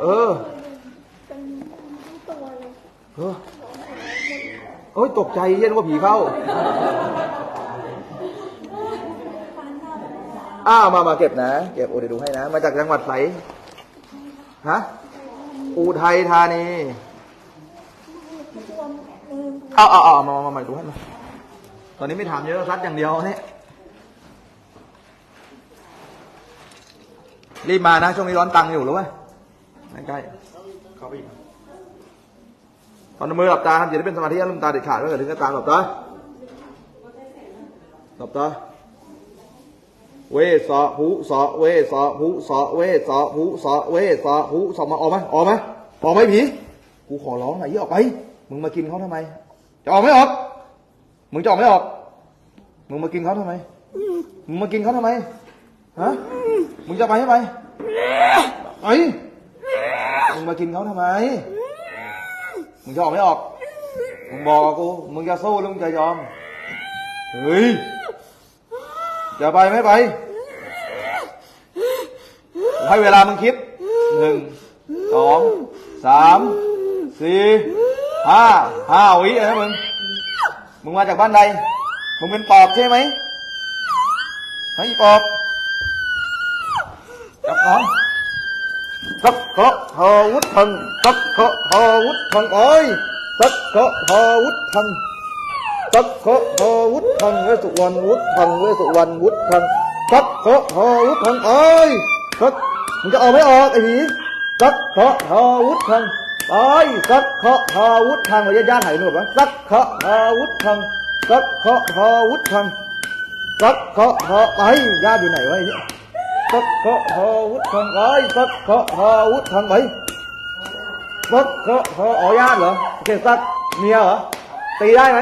เออเป็นทั้งตัวเลยเออเอ้ยตกใจเย็นว่าผีเข้า อ้าวมามาเก็บนะ เก็บโอเดี๋ยวดูให้นะ มาจากจังหวัดไหนฮะอุทัยธานีบวมมือเอาเอาเอามามามาดูให้มาตอนนี้ไม่ถามเยอะซัดอย่างเดียวเนี่ยรีบมานะ ช่วงนี้ร้อนตังค์อยู่หรู้ไหม ใกล้ๆเข้าไปอีกตอนมือหลับตาทำจิตให้เป็นสมาธิลืมตาเด็ดขาดไม่เกิดถึงกระตาหลับตาหลับตาเวสะหูสะเวสะหูสะเวสะหูสะเวสะหูสะมาออกไหมออกไหมออกไหมผีกูขอร้องหน่อยยี่ออกไปมึงมากินเขาทำไม จะออกไม่ออกมึงจะออกไม่ออกมึงมากินเขาทำไมมึงมากินเขาทำไมฮะมึงจะไปให้ไปไป มึงมากินเขาทำไม มึงจะออกไม่ออก มึงบอกกับกู มึงจะสู้หรือมึงจะยอม เฮ้ย จะไปไม่ไป ให้เวลามึงคิด หนึ่ง สอง สาม สี่ ห้า ห้าวินะมึง มึงมาจากบ้านใด มึงเป็นปอบใช่ไหมไอ้ปอบจับน้อง สักเคาะหอวุฒังสักเคาะหอวุฒังโอ้ยสักเคาะหอวุฒังสักเคาะหอวุฒังเวสุวรรณวุฒังเวสุวรรณวุฒังสักเคาะหอวุฒังโอ้ยสักมึงจะออกไม่ออกไอ้ผีสักเคาะหอวุฒังโอ้ยสักเคาะหอวุฒังเราญาติๆหายหนูแบบสักเคาะหอวุฒังสักเคาะหอวุฒังสักเคาะหอไปญาติอยู่ไหนวะไอ้เนี่ย สักเคาะหอวุฒทางไปสักเคาะหอวุฒทางไปสักเคาะหออ๋อญาเหรอโอเคสักเมียเหรอตีได้ไหม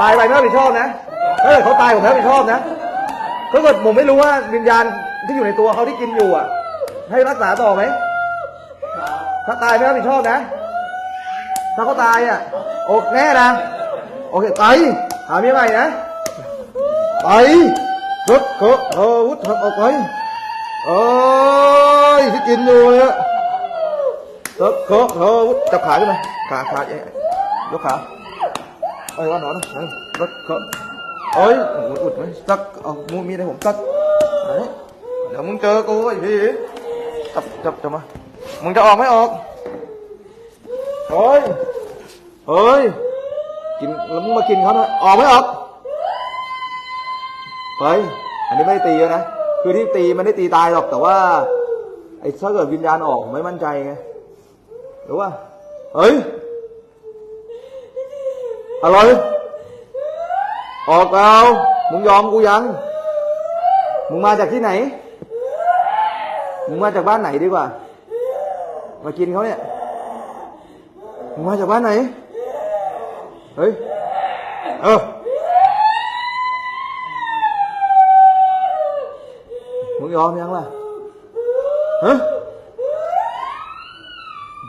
ตายไปไม่รับผิดชอบนะถ้าเกิดเขาตายผมไม่รับผิดชอบนะถ้าเกิดผมไม่รู้ว่าวิญญาณที่อยู่ในตัวเขาที่กินอยู่อะ ให้รักษาต่อไหมถ้าตายไม่รับผิดชอบนะถ้าเขาตายอะโอเคแน่นะโอเคไปหาเมียใหม่นะไปรถเขาเอาอวุธทำออกไป โอ้ยที่กินอยู่เนี่ยรถเขาเอาจับขาขึ้นมาขาขาเอ้ยยกขาเอ้ยว่าหนอนนะเอ้ยรถเขาเอ้ยอุดอุดไหมสักเอามูมีดให้ผมสักไหนเดี๋ยวมึงเจอกูไอ้พี่จับจับจับมามึงจะออกไม่ออกเฮ้ยเฮ้ยกินแล้วมึงมากินเขานะออกไม่ออกเฮ้ยอันนี้ไม่ตีนะ คือที่ตีมันได้ตีตายหรอกแต่ว่า ไอ้ถ้าเกิดวิญญาณออกผมไม่มั่นใจไงหรือว่าเฮ้ยอะไรออกเอามึงยอมกูยัง มึงมาจากที่ไหน มึงมาจากบ้านไหนดีกว่า มากินเขาเนี่ย มึงมาจากบ้านไหน เฮ้ย เออ มึง ยอมยังล่ะฮะ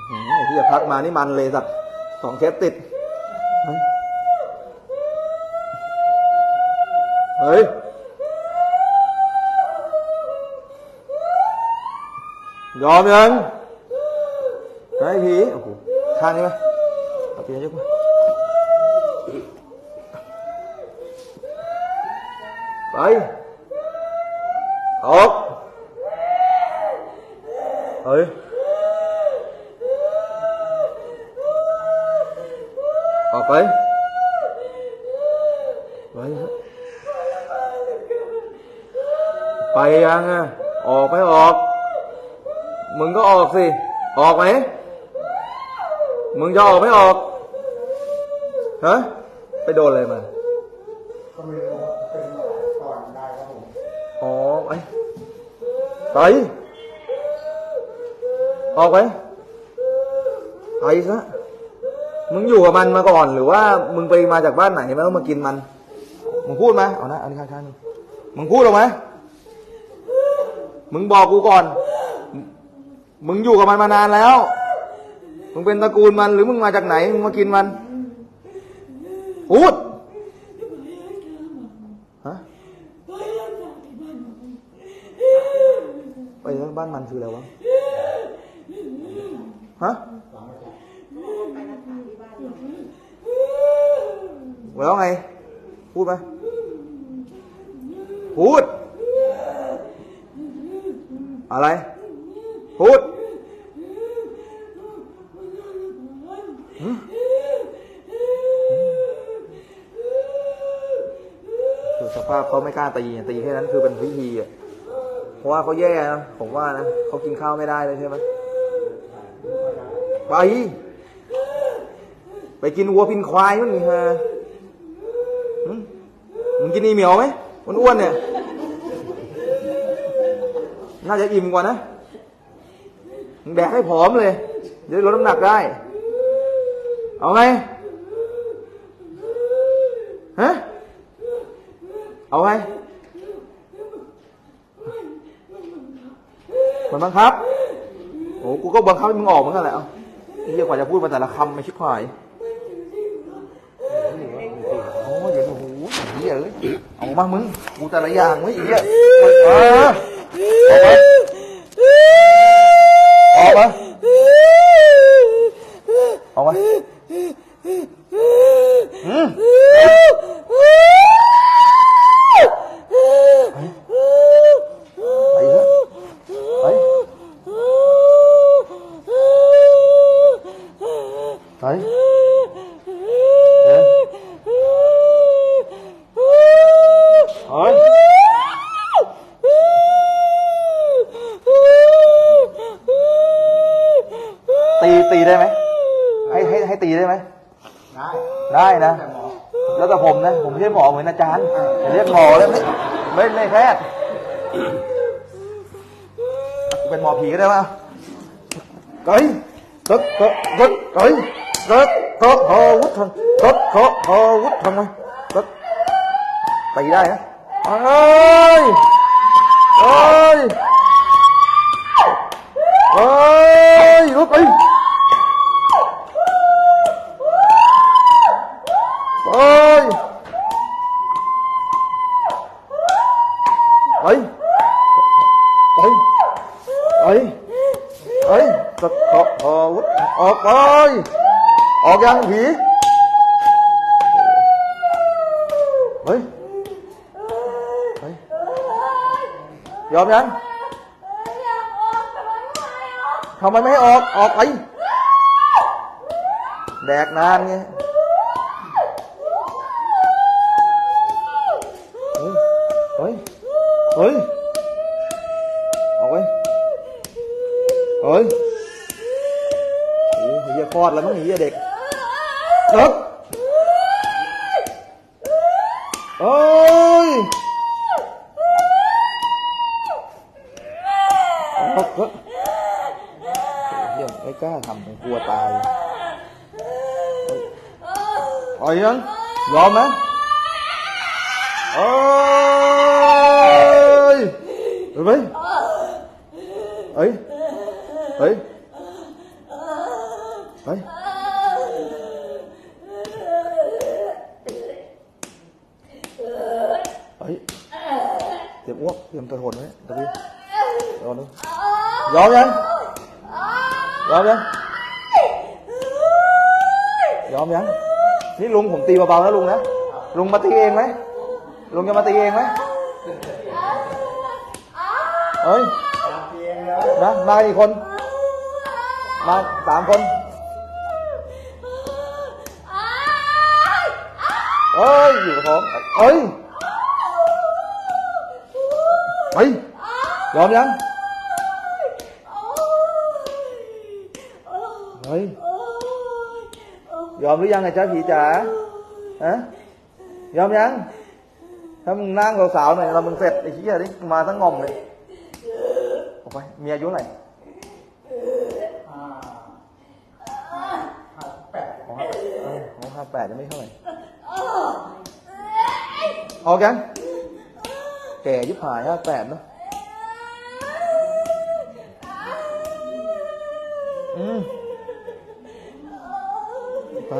ไอ้ที่จะพักมานี่มันเลยสัตว์สองเคสติดเฮ้ยเฮ้ยยอมยังไอ้ผีโอ้โหข้างนี้ไหมเอาเตียงยกมาไป ออกเฮ้ยออกไปไปเถอะไปยังอะออกไม่ออก มึงก็ออกสิ ออกไหม มึงจะออกไม่ออกฮะไปโดนอะไรมาก็ไม่รู้ว่าเป็นก่อนได้ครับผม อ๋อไป ไปออกไปไปซะมึงอยู่กับมันมาก่อน หรือว่ามึงไปมาจากบ้านไหนมาแล้วมากินมัน มึงพูดไหมเอานะอันนี้ข้างๆมึงมึงพูดหรอไหมมึงบอกกูก่อน มึงอยู่กับมันมานานแล้ว มึงเป็นตระกูลมันหรือมึงมาจากไหน มึงมากินมัน พูด ฮะ ไปแล้วบ้านมันคืออะไรวะ ฮะแล้วไง พูดไหมพูด อะไร พูดคือสภาพเขาไม่กล้าตีตีแค่นั้นคือเป็นพิธีอะ เพราะว่าเขาแย่นะผมว่านะเขากินข้าวไม่ได้เลยใช่ไหมไป ไปกินวัวกินควายมันมีฮะหึมึงกินอีเหมียวไหมอ้วนๆเนี่ย น่าจะอิ่มกว่านะมึงแดกให้ผอมเลยจะได้ลดน้ำหนักได้ เอาไงฮะเอาไงมัน บังคับโอ้กูก็บังคับให้มึงออกเหมือนกันแหละเอาไอ้เหี้ยกว่าจะพูดมาแต่ละคำไม่ชิบหายโอ้ยเดี๋ยวโอ้โหเหี้ยเอ้ยเอามามึงกูแต่ละอย่างเว้ยไอ้เหี้ยเออออกมาออกมาออกมาอืมไปเถอะไปไปเดี๋ยวเฮ้ยตีตีได้ไหม ให้ให้ให้ตีได้ไหมได้ได้นะแต่หมอแล้วแต่ผมนะ ผมไม่ใช่หมอเหมือนอาจารย์อย่าเรียกหมอแล้วไม่ไม่ไม่แพทย์เป็นหมอผีก็ได้ป่ะเฮ้ยตึ๊กเกาะตึ๊กเฮ้ยตึ๊กเกาะหอวุฒทังตึ๊กเกาะหอวุฒทังไงตึ๊กตีได้นะเฮ้ยเฮ้ยเฮ้ยลุกไปเฮ้ยเฮ้ยเฮ้ยเฮ้ยเฮ้ยตึ๊กเกาะหอวุฒออกไปออกยั งผีเฮ้ยเฮ้ยยอมยังทำไมไม่ให้ออกออกไป แดกนานไง เฮ้ย เฮ้ยออกไปเฮ้ยโอ้โหเฮียคลอดแล้วมั้งเฮียเด็กเด็กเฮ้ยออกเถอะเฮียไม่กล้าทำกลัวตายเฮ้ยยังยอมไหม เอ้ย เฮ้ยเฮ้ยเฮ้ยเฮ้ยเฮ้ยเตรียมอ้วกเตรียมตะโหนไว้ตะพี่รอนึงยอมยังยอมยังยอมยังนี่ลุงผมตีเบาๆนะลุงนะลุงมาตีเองไหมลุงจะมาตีเองไหม เฮ้ยตามเตียงแล้วนะมากี่คน มาสามคนเอ้ยอยู่กับผมเอ้ยเฮ้ยยอมยังเฮ้ยยอมหรือยังไอ้จ้าผีจ๋าฮะยอมยังถ้ามึงนั่งสาวๆหน่อยเรามึงเสร็จไอ้เหี้ยนี่มาทั้งงอมเลย ไปมีอายุเท่าไร่อ่าห้าแปดของห้าเออของห้าแปดจะไม่เท่าไหร่ออกยังแก่ยิบหายห้าแปดเนาะอืมไป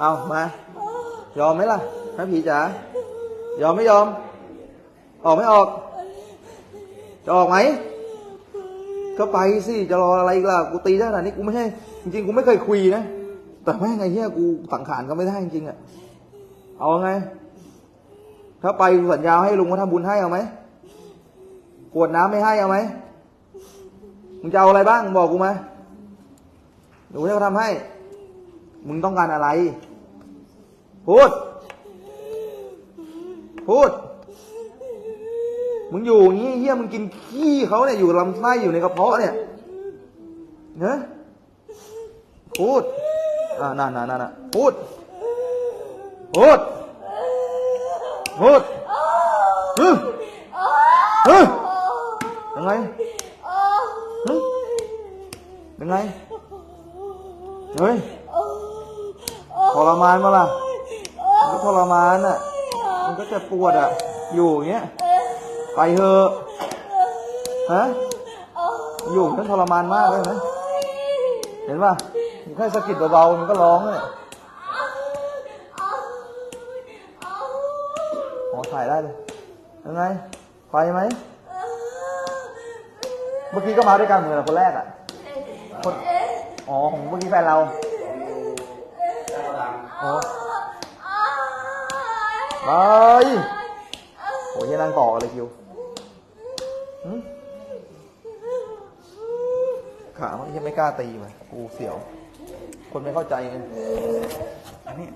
เอามา ยอมไหมล่ะนะผีจ๋ายอมไม่ยอม ออกไม่ออก จะออกไหม ก็ไปสิ จะรออะไรอีกล่ะ กูตีได้ขนาดนี้กูไม่ใช่ จริงๆ กูไม่เคยคุยนะ แต่แม่งไงเฮียกูสังขารก็ไม่ได้จริงๆอะเอาไง ถ้าไปกูสัญญาให้ลุงมาทำบุญให้เอาไหมขวดน้ำไม่ให้เอาไหมมึงจะเอาอะไรบ้างบอกกูมาเดี๋ยวกูจะทำให้ มึงต้องการอะไร พูด พูด มึงอยู่อย่างนี้เฮียมึงกินขี้เขาเนี่ยอยู่ลำไส้อยู่ในกระเพาะเนี่ยเนอะพูด อ่านั่นนั่นนั่นน่ะพูด พูด พูดฮึฮึยังไงฮึยังไง เฮ้ยทรมานมาล่ะ มันก็ทรมานอะ มันก็จะปวดอะ อยู่อย่างเงี้ย ไปเถอะ ฮะ อยู่มันทรมานมากเลยนะ เห็นป่ะแค่สะกิดเบาๆมันก็ร้องเลยอ๋อถ่ายได้เลยยังไง ไปไหม เมื่อกี้ก็มาด้วยกันเหมือนคนแรกอะคนอ๋อของเมื่อกี้แฟนเราอ๋อ ไปโอ้ยนั่งต่อกันเลยคิวขามันยังไม่กล้าตีมันกูเสียว คนไม่เข้าใจไงอันนี้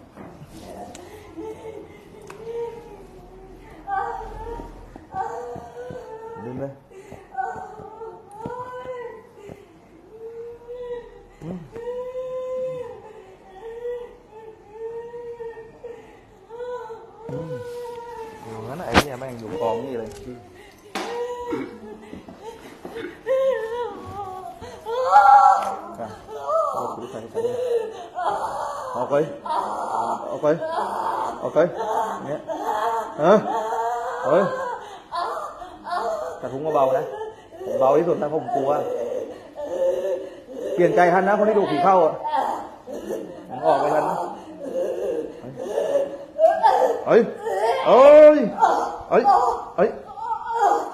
ดึงเลยอืมอืมอยู่งั้นน่ะไอ้เนี่ยแม่งอยู่กองนี่เลยค่ะโอ้โหใส่ใส่ออกไปออกไปออกไปเนี่ยเออเฮ้ยกระทุ้งเบาๆนะ เบาที่สุดนะเพราะผมกลัว เปลี่ยนใจทันนะคนที่ดูผีเข้าอะผมออกไปทันนะเฮ้ยเฮ้ยเฮ้ยเฮ้ย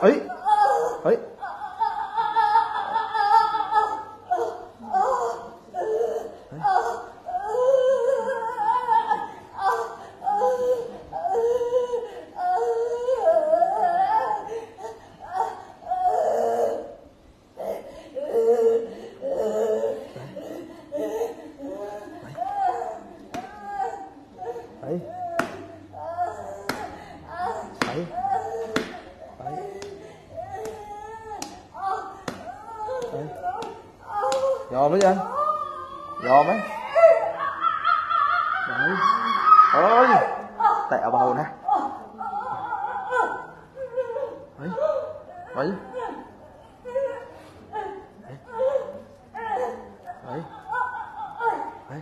เฮ้ย ไปไปไปไปยอมหรือยังยอมไหมไปเฮ้ยแตะเบานะไปไปไปไป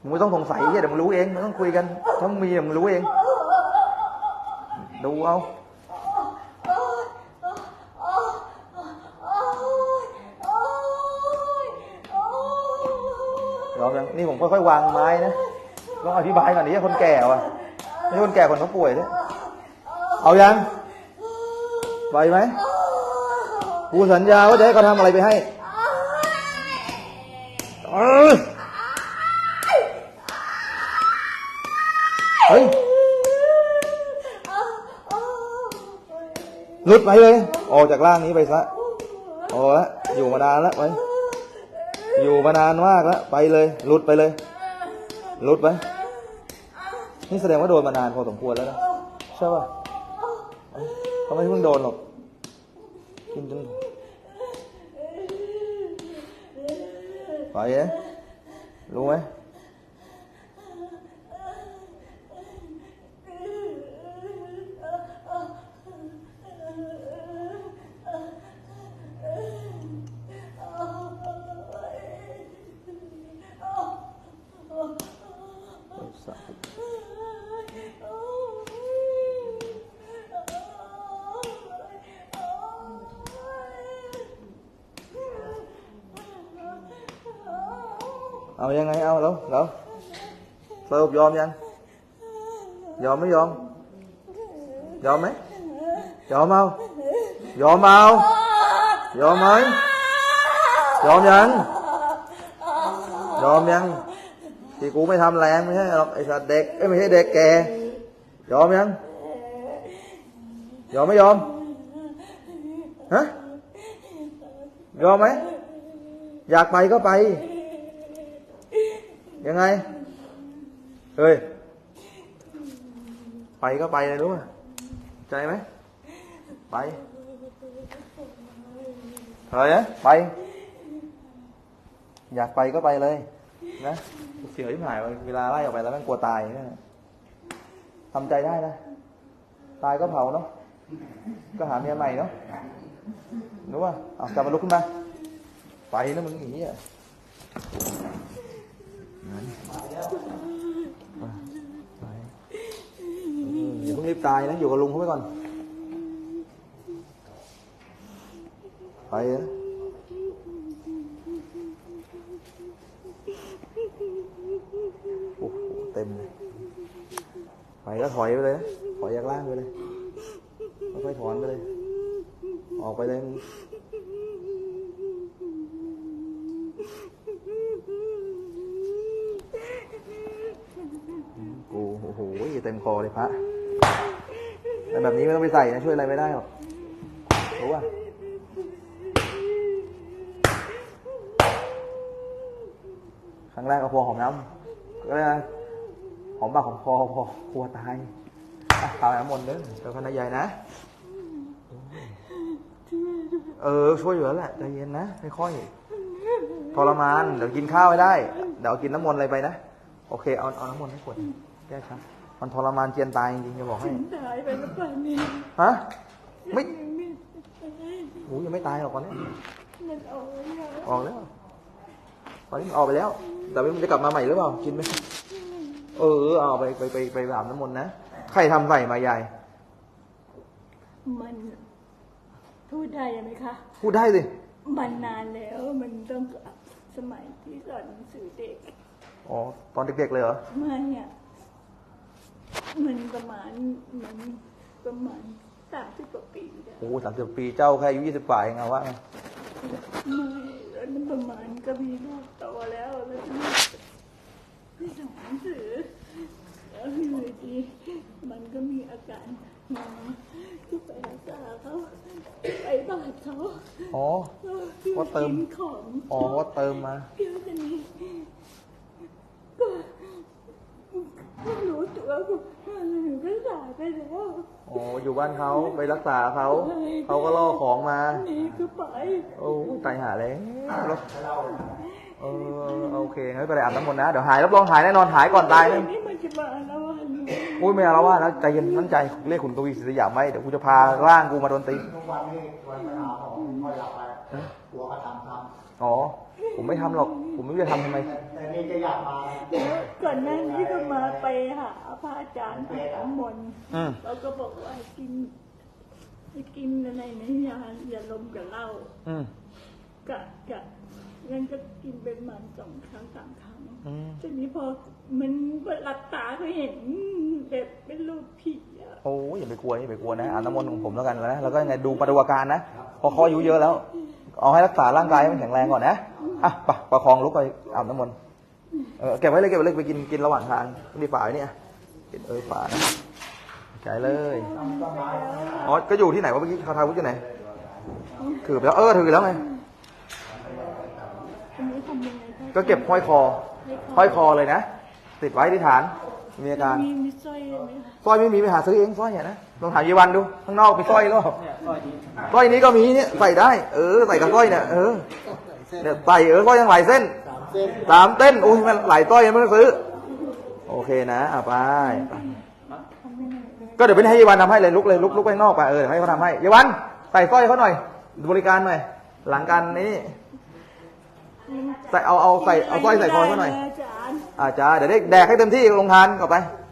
มึงไม่ ต้องสงสัยเหี้ยเดี๋ยวมึงรู้เองไม่ต้องคุยกันถ้ามึงมีเดี๋ยวมึงรู้เอง ดูเอายอมยังนี่ผมค่อยๆวางไม้นะต้องอธิบายก่อนดิคนแก่ว่ะไม่ใช่คนแก่คนเขาป่วยเนี่ยเอายังไปไหมกูสัญญาว่าจะให้เขาทำอะไรไปให้เออ เฮ้ยหลุด ไปเลย ออกจากร่างนี้ไปซะโอ้ละอยู่มานานแล้วไปอยู่มานานมากแล้วไปเลยหลุดไปเลยหลุดไปนี่แสดงว่าโดนมานานพอสมควรแล้วนะใช่ป่ะเอ้าเขาไม่เพิ่งโดนหรอกกินจนไปเอ๊ะรู้ไหม สาธุ เอายังไงเอาแล้วแล้วสรุปยอมยัง ยอมไม่ยอม ยอมไหมยอมเอายอมเอายอมไหมยอมยัง ยอมยังที่กูไม่ทำแรงไม่ใช่หรอกไอ้สัตว์เด็กเอ้ยไม่ใช่เด็กแกยอมยัง ยอมไม่ยอมฮะยอมไหมอยากไปก็ไป ยังไง เฮ้ย ไปก็ไปเลยรู้ไหมใจไหม ไปเฮ้ยไป อยากไปก็ไปเลย นะเสียวที่หายเวลาไล่ออกไปแล้วแม่งกลัวตายนี่ยทำใจได้นะ ตายก็เผาเนาะ ก็หาเมียใหม่เนาะรู้ป่ะเอากลับมาลุกขึ้นมา ไปนะมึงอย่างนี้อะ งั้นไปออย่าเพิ่งรีบตายนะอยู่กับลุงเขาไปก่อน ไปนะโอ้โหเต็มเลยไปก็ถอยไปเลยนะถอยจากล่างไปเลยค่อยถอนไปเลย ออกไปเลยมึงกูโอ้โห เลยพระแต่แบบนี้ไม่ต้องไปใส่นะช่วยอะไรไม่ได้หรอกรู้ป่ะครั้งแรกก็พอหอมน้ำก็เลยหอมปากหอมคอพอกลัวตายอะตายน้ำมนต์เด้อเจ้าคณะใหญ่นะเออช่วยอยู่แล้วแหละใจเย็นนะค่อยทรมานเดี๋ยวกินข้าวไม่ได้ เดี๋ยวกินน้ำมนต์อะไรไปนะ โอเคเอาเอาน้ำมนต์ให้ขวดแก้ครับ มันทรมานเจียนตายจริงๆจะบอกให้ ตายไปแล้วป่านนี้ฮะ ไม่ไม่โอ้ยยังไม่ตายหรอกตอนนี้ มันออกแล้วออกแล้ว ตอนนี้มันออกไปแล้ว แต่ไม่รู้มันจะกลับมาใหม่หรือเปล่า กินไหมเออ เอาไปไปไปไปอาบน้ำมนต์นะ ใครทำใส่มาใหญ่มันพูดได้ไหมคะ พูดได้สิ มันนานแล้วมันต้องสมัยที่สอนหนังสือเด็กอ๋อ ตอนเด็กๆเลยเหรอ ไม่อะ มันประมาณมันประมาณสามสิบกว่าปีแล้วโอ้สามสิบปีเจ้าแค่อายุยี่สิบกว่าเองเอาว่าไงไม่แล้วนั่นประมาณก็มีลูกโตแล้วแล้วทีนี้ไม่สอนหนังสือแล้วอยู่ดีมันก็มีอาการมาที่ไปรักษาเขาไปบาดเขาอ๋อ ว่าเติม กินของอ๋อว่าเติมมาเดี๋ยวทีนี้ก็ไม่รู้ตัวว่า หนูก็สายไปแล้วอ๋ออยู่บ้านเขาไปรักษาเขาเขาก็ล่อของมานี่ก็ไปโอ้ตายหาแล้วแล้วเออโอเคงั้นไปเลยอาบน้ำมนต์นะเดี๋ยวหายรับรองหายแน่นอนหายก่อนตายนะนี่มันจะมาแล้ววันนี้อุ้ยไม่เอาแล้วว่าแล้วใจเย็นมั่นใจเรียกขุนกวีศิริยาไม่เดี๋ยวกูจะพาร่างกูมาโดนตีทุกวันนี้วันไปหาหมอค่อยหลับไปหัวก็ทำทอ๋อ ผมไม่ทำหรอก ผมไม่รู้จะทำทำไมำแต่นี่จะอยากมาแล้วก่อนหน้านี้ก็มาไปหาพระอาจารย์ที่สามมนต์อืมแล้วก็บอกว่าให้กินให้กินอะไรนะยาอย่าลมกับเหล้าอืมกะกะงั้นก็กินเป็นมันสองครั้งสามครั้งอืมทีนี้พอมันหลับตาก็เห็นแบบเป็นรูปผีอะโอ้ยอย่าไปกลัวอย่าไปกลัวนะอาบน้ำมนต์ของผมแล้วกันนะแล้วก็ยังไงดูมาดูอาการนะเพอเขาอายุเยอะแล้ว เอาให้รักษาร่างกายให้มันแข็งแรงก่อนนะอ่ะไปประคองลุกไปอาบน้ำมนต์เออเก็บไว้เลยเก็บไว้เลยไปกินกินระหว่างทางมีฝาไว้เนี่ยกินเออฝานะใจเลยอ๋อก็อยู่ที่ไหนวะเมื่อกี้คาทาวุฒิอยู่ไหนถือไปแล้วเออถือแล้วไงอันนี้ทำยังไงคะก็เก็บห้อยคอห้อยคอเลยนะติดไว้ที่ฐานมีอาการมีมีสร้อยไหมคะสร้อยไม่มีไปหาซื้อเองสร้อยเนี่ยนะลองถามยีวันดูข้างนอกมีสร้อยหรือเปล่าสร้อยนี้ก็มีเนี่ยใส่ได้ เออใส่กับสร้อยเนี่ยเออ เนี่ยใส่เออสร้อยยังหลายเส้นสามเส้นสามเต้นอุ้ยมันหลายสร้อยยังไม่ต้องซื้อ โอเคนะอะไปไปก็เดี๋ยวไปให้ยีวันทำให้เลยลุกเลยลุกลุกไปข้างนอกไปเออเดี๋ยวให้เขาทำให้ยีวันใส่สร้อยเขาหน่อย บริการหน่อยหลังการนี้ใส่เอาเอาใส่เอาสร้อยใส่คอเขาหน่อยอาจารย์อาจารย์เดี๋ยวได้แดกให้เต็มที่ลงทานกลับไปอ